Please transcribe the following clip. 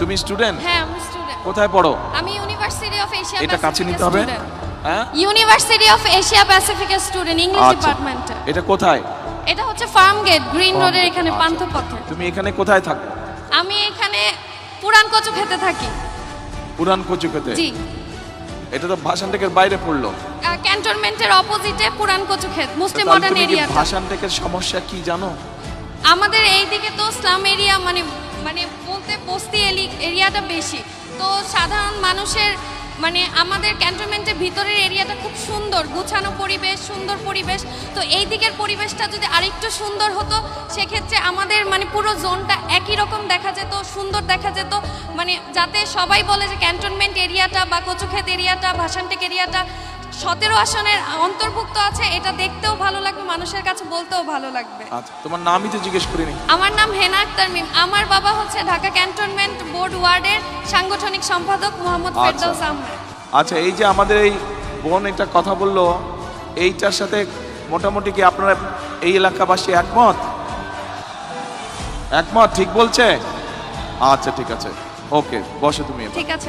তুমি স্টুডেন্ট হ্যাঁ আমি স্টুডেন্ট কোথায় পড়ো? আমি ইউনিভার্সিটি অফ এশিয়া এটা কাছে নিতে হবে। হ্যাঁ? ইউনিভার্সিটি অফ এশিয়া প্যাসিফিকের স্টুডেন্ট ইংলিশ ডিপার্টমেন্টে এটা কোথায়? এটা হচ্ছে ফার্ম গেট গ্রিন রোডের এখানে আচ্ছা। পান্থপথে। তুমি এখানে কোথায় থাকো আমি এখানে পুরান কচু খেতে থাকি। পুরান কচু খেতে জি। এটা তো ভাষান টেকের বাইরে পড়ল। ক্যান্টনমেন্টের অপোজিটে পুরান কচু ক্ষেত মুসলিম মডার্ন তুমি কি এরিয়াটা ভাষান টেকের সমস্যা কি জানো? আমাদের এই দিকে তো স্লাম এরিয়া মানে মানে বলতে বস্তি এরিয়াটা বেশি। তো সাধারণ মানুষের মানে আমাদের ক্যান্টনমেন্টের ভিতরের এরিয়াটা খুব সুন্দর, গুছানো পরিবেশ, সুন্দর পরিবেশ। তো এই দিকের পরিবেশটা যদি আরেকটু সুন্দর হতো, সেক্ষেত্রে আমাদের মানে পুরো জোনটা একই রকম দেখা যেত, সুন্দর দেখা যেত। মানে যাতে সবাই বলে যে ক্যান্টনমেন্ট এরিয়াটা বা কচুক্ষেত এরিয়াটা, ভাসানটেক এরিয়াটা সতেরো আসনের অন্তর্ভুক্ত আছে এটা দেখতেও ভালো লাগবে মানুষের কাছে বলতেও ভালো লাগবে। আচ্ছা তোমার নামই তো জিজ্ঞেস করিনি। আমার নাম হেনা আক্তার মিম। আমার বাবা হচ্ছে ঢাকা ক্যান্টনমেন্ট বোর্ড ওয়ার্ডের সাংগঠনিক সম্পাদক মোহাম্মদ আচ্ছা। ফেরদৌস আহমেদ। আচ্ছা এই যে আমাদের এই বোন একটা কথা বলল এইটার সাথে মোটামুটি কি আপনারা এই এলাকাবাসী একমত? একমত ঠিক বলছে? আচ্ছা ঠিক আছে। ওকে বসো তুমি ঠিক আছে